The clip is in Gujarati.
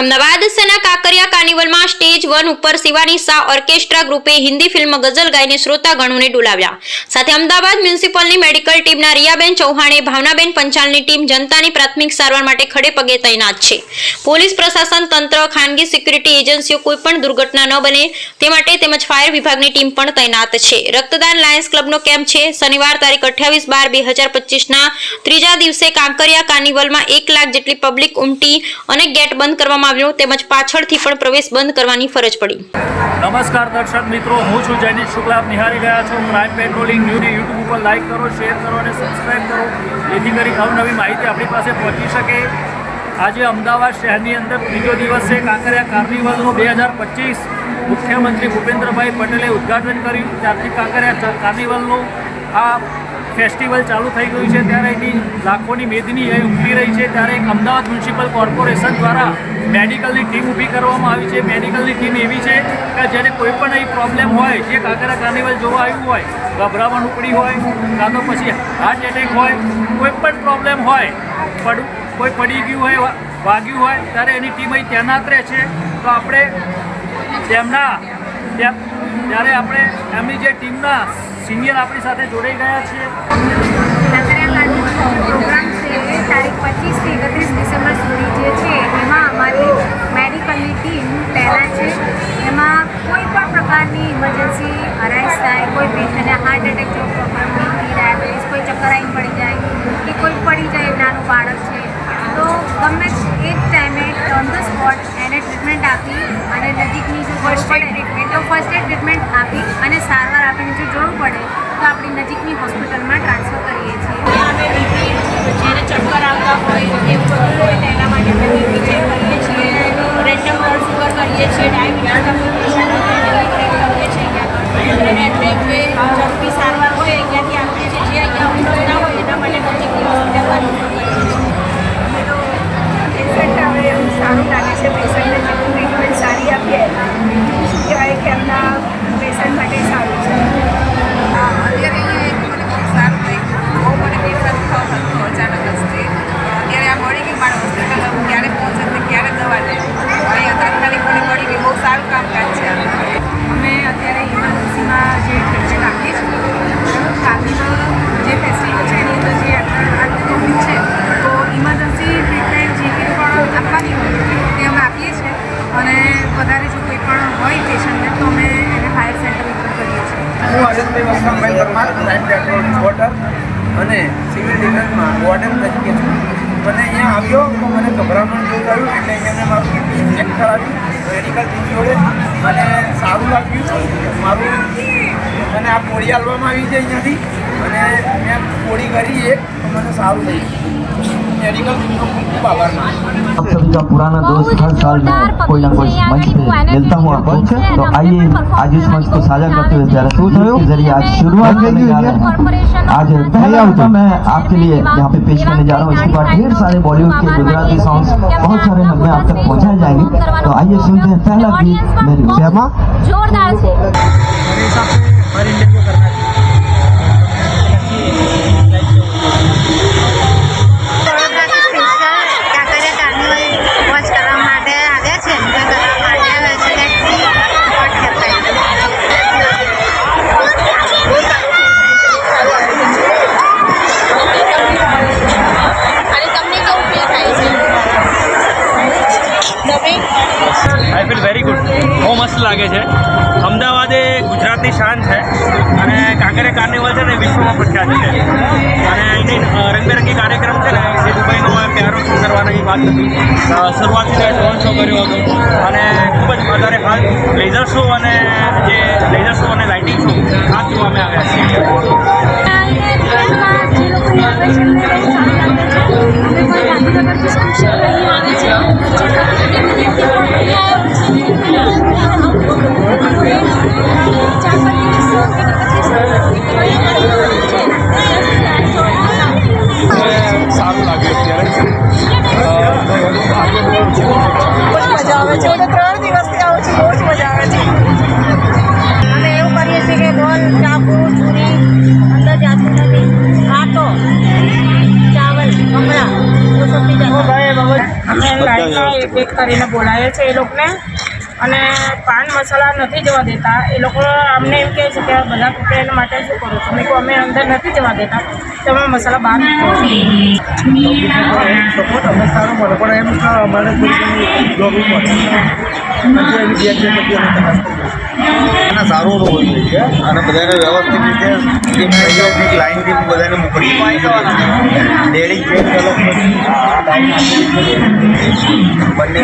અમદાવાદ સેના કાંકરિયા કાર્નિવલમાં સ્ટેજ વન ઉપર શિવાની શાહ ઓર્કેસ્ટ્રા ગ્રુપે હિન્દી ફિલ્મ ગઝલ ગાઈને શ્રોતાગણોને ડોલાવ્યા. સાથે અમદાવાદ મ્યુનિસિપલની મેડિકલ ટીમના રિયાબેન ચૌહાણે, ભાવનાબેન પંચાલની ટીમ જનતાની પ્રાથમિક સારવાર માટે ખડે પગે તૈનાત છે. પોલીસ પ્રશાસન તંત્ર, ખાનગી સિક્યુરિટી એજન્સીઓ કોઈ પણ દુર્ઘટના ન બને તે માટે તેમજ ફાયર વિભાગની ટીમ પણ તૈનાત છે. રક્તદાન લાયન્સ ક્લબનો કેમ્પ છે. શનિવાર તારીખ અઠ્યાવીસ બાર બે હજાર પચીસના ત્રીજા દિવસે કાંકરિયા કાર્નિવલમાં એક લાખ જેટલી પબ્લિક ઉમટી અને ગેટ બંધ કરવામાં આવ્યો તેમજ પાછળથી પણ પ્રવેશ બંધ કરવાની ફરજ પડી. નમસ્કાર દર્શક મિત્રો, હું છું જયનીશ શુક્લા. નિહાળી રહ્યા છો ક્રાઇમ પેટ્રોલિંગ ન્યૂઝને યુટ્યુબ ઉપર લાઇક કરો શેર કરો અને સબસ્ક્રાઇબ કરો. જેથી કરી અવનવી માહિતી આપણી પાસે પહોંચી શકે. આજે અમદાવાદ શહેરની અંદર ત્રીજો દિવસ કાંકરિયા કાર્નિવલનું બે હજાર પચીસ. મુખ્યમંત્રી ભૂપેન્દ્રભાઈ પટેલે ઉદ્ઘાટન કર્યું. ત્યારથી કાંકરિયા કાર્નિવલનું આ ફેસ્ટિવલ ચાલુ થઈ ગયું છે ત્યારે અહીંની લાખોની મેદની એ ઉમટી રહી છે. ત્યારે એક અમદાવાદ મ્યુનિસિપલ કોર્પોરેશન દ્વારા મેડિકલની ટીમ ઊભી કરવામાં આવી છે. મેડિકલની ટીમ એવી છે કે જેને કોઈ પણ અહીં પ્રોબ્લેમ હોય, જે કાંકરા કાર્નિવલ જોવા આવ્યું હોય, ગભરામણ ઉપડી હોય, કાં તો પછી હાર્ટ એટેક હોય, કોઈ પણ પ્રોબ્લેમ હોય, પડું, કોઈ પડી ગયું હોય વાગ્યું હોય, ત્યારે એની ટીમ અહીં તૈનાત રહે છે. તો આપણે તેમના ત્યારે આપણે એમની જે ટીમના સિનિયર આપણી સાથે જોડાઈ ગયા છે પ્રોગ્રામ છે, તારીખ પચીસથી એકત્રીસ ડિસેમ્બર સુધી જે છે, એમાં અમારી મેડિકલની ટીમ પહેલાં છે. એમાં કોઈ પણ પ્રકારની ઇમરજન્સી અરાઇઝ થાય, કોઈ પેશન્ટને હાર્ટ એટેક જેવો પ્રોબ્લેમ બીપી ડાયાબિટીસ કોઈ ચક્કર આવીને પડી જાય, કે કોઈ પડી જાય નાનું બાળક છે, તો ગમે ફર્સ્ટ એડ ટ્રીટમેન્ટ તો ફર્સ્ટ એડ ટ્રીટમેન્ટ આપી અને સારવાર આપીને જો જરૂર પડે તો આપણી નજીકની હોસ્પિટલમાં ટ્રાન્સફર કરીએ છીએ અમે બીપી જેને ચક્કર આવતા હોય એવું બધું હોય તેના માટે અમે બીપી ચેક કરીએ છીએ રેન્ડમ બ્લડ શુગર કરીએ છીએ ડાયાબિટીસના કોઈ પેશન્ટ હોય એને ચેક કરીએ છીએ અહીંયા આગળ અને ટ્રીટમેન્ટ ઝડપી સારવાર હોય અહીંયાથી આપીએ છીએ જે અહીંયા ઉપલબ્ધ ના હોય એના માટે નજીકની હોસ્પિટલમાં રેફર કરીએ છીએ પેશન્ટ હવે એમ સારું લાગે છે પેશન્ટને જેટલું ટ્રીટમેન્ટ સારી આપીએ શું કહેવાય કે એમના પેશન્ટ માટે સારું છે અત્યારે અહીંયા એક મને બહુ સારું લાગ્યું બહુ મને પેટમાં દુખાવો થતો અચાનક જ તે અત્યારે આ મળી ગઈ મારા હોસ્પિટલ હું ક્યારે પહોંચે ને ક્યારે દવા લે અહીંયા તાત્કાલિક મને મળી ગઈ બહુ સારું કામકાજ છે આ અમે અત્યારે ઇમરજન્સીમાં જે ટ્રીટમેન્ટ આપીએ છીએ કાર્નિવલ જે ફેસ્ટિવલ છે એની અંદર જે આટલું ટોપિક છે તો ઇમરજન્સી ટ્રીટમેન્ટ જે કંઈ પણ આપવાની હોય તે અમે આપીએ છીએ અને વધારે જો કોઈ પણ હોય પેશન્ટને તો અમે એને ફાયર સેન્ટર ઉપર કરીએ છીએ. હું હરેશભાઈ વસરામભાઈ પરમાર નાઇટ પેટ્રોલ અને સિવિલ ડિફેન્સમાં વોર્ડન તરીકે છું. મને અહીંયા આવ્યો, તો મને ગભરામણ જેવું થયું, એટલે એને મારું ચેક કરાવ્યું મેડિકલ ટીમ જોડે. મને સારું લાગ્યું. મારું, મને આ પોળી આલવામાં આવી છે અહીંયાથી. અને મેં પોળી કરી એક તો મને સારું થઈ ગયું મેડિકલ ટીમનો ખૂબ ખૂબ આભાર માનું છું आप सभी का पुराना दोस्त हर साल मैं कोई ना कोई मंच पे मिलता हूँ आपको तो आइए आज इस मंच को साझा करते हुए प्यारा सूट के जरिए आज शुरुआत करने जा रहे हैं आज पहला अल्बम मैं आपके लिए यहाँ पे पेश करने जा रहा हूँ इसके बाद ढेर सारे बॉलीवुड के गुजराती सॉन्ग्स बहुत सारे हमें आप तक पहुँचाए जाएंगे तो आइए सुनते हैं पहला गीत मेरी जयमा જોરદાર છે मेरे हिसाब से हर इंडियन को करना આઈ વેરી ગુડ બહુ મસ્ત લાગે છે. અમદાવાદ એ ગુજરાતની શાન છે. અને કાંકરિયા કાર્નિવલ છે ને વિશ્વમાં પ્રખ્યાત છે. અને અહીંની રંગબેરંગી કાર્યક્રમ છે ને એ દુબઈનો પ્યારો શો કરવાની વાત હતી. શરૂઆતથી ડ્રોન શો કર્યો હતો. અને ખૂબ જ વધારે હાલ લેઝર શો અને જે એક એક કરીને બોલાવે છે એ લોકોને. અને પાન મસાલા નથી જવા દેતા. એ લોકો અમને એમ કહે છે કે બધા ફ્રેન્ડ એના માટે શું કરો તમે કહો અમે અંદર નથી જવા દેતા. તમે મસાલા બહાર સપોર્ટ અમે સારો મળે પણ એમ અમારે મળે અને સારું હોવું જોઈએ અને બધાને વ્યવસ્થિત રીતે લાઈનથી બધાને મોકલી ડેરી ચેક પછી બંને